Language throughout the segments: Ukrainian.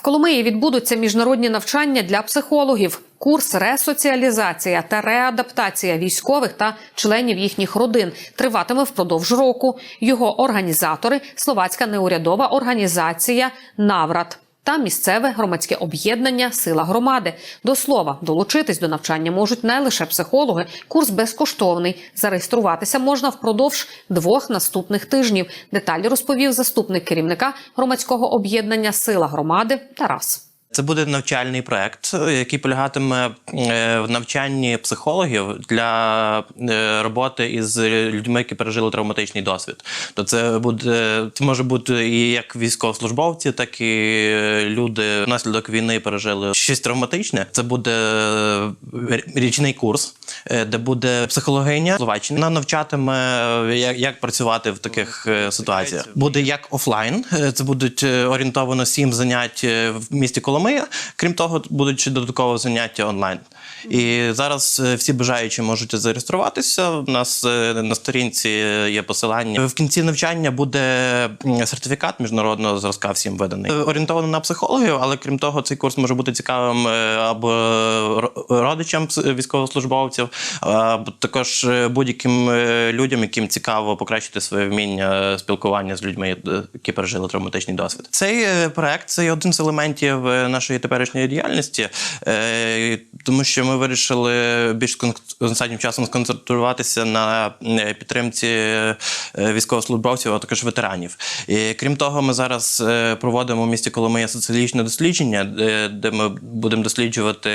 В Коломиї відбудуться міжнародні навчання для психологів. Курс ресоціалізація та реадаптація військових та членів їхніх родин триватиме впродовж року. Його організатори словацька неурядова організація Наврат. Та місцеве громадське об'єднання Сила громади. До слова, долучитись до навчання можуть не лише психологи. Курс безкоштовний. Зареєструватися можна впродовж двох наступних тижнів. Деталі розповів заступник керівника громадського об'єднання Сила громади Тарас. Це буде навчальний проект, який полягатиме е, в навчанні психологів для е, роботи із людьми, які пережили травматичний досвід. То це буде це може бути і як військовослужбовці, так і люди внаслідок війни пережили щось травматичне. Це буде е, річний курс, е, де буде психологиня Словаччини. Вона навчатиме, е, як, як працювати в таких е, ситуаціях. Буде як офлайн. е, Це будуть е, орієнтовано сім занять е, в місті Коломия. Крім того, будуть ще додатково заняття онлайн. І зараз е, всі бажаючі можуть зареєструватися. У нас е, на сторінці є посилання. В кінці навчання буде сертифікат міжнародного зразка всім виданий. Е, Орієнтовано на психологію, але крім того, цей курс може бути цікавим е, або ро- родичам пс- або також е, будь-яким е, людям, яким цікаво покращити своє вміння спілкування з людьми, е, які пережили травматичний досвід. Цей е, проект це один з елементів е, нашої теперішньої діяльності, е, тому що ми вирішили більш останнім часом сконцентруватися на е, підтримці е, військовослужбовців, а також ветеранів. І крім того, ми зараз е, проводимо в місті Коломия соціологічне дослідження, де, ми будемо досліджувати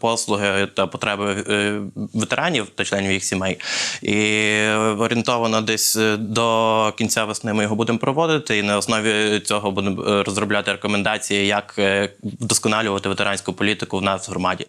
послуги та потреби е, ветеранів та членів їх сімей. І орієнтовано десь е, до кінця весни ми його будемо проводити, і на основі цього будемо е, розробляти рекомендації, як е, вдосконалювати ветеранську політику в нас в громаді.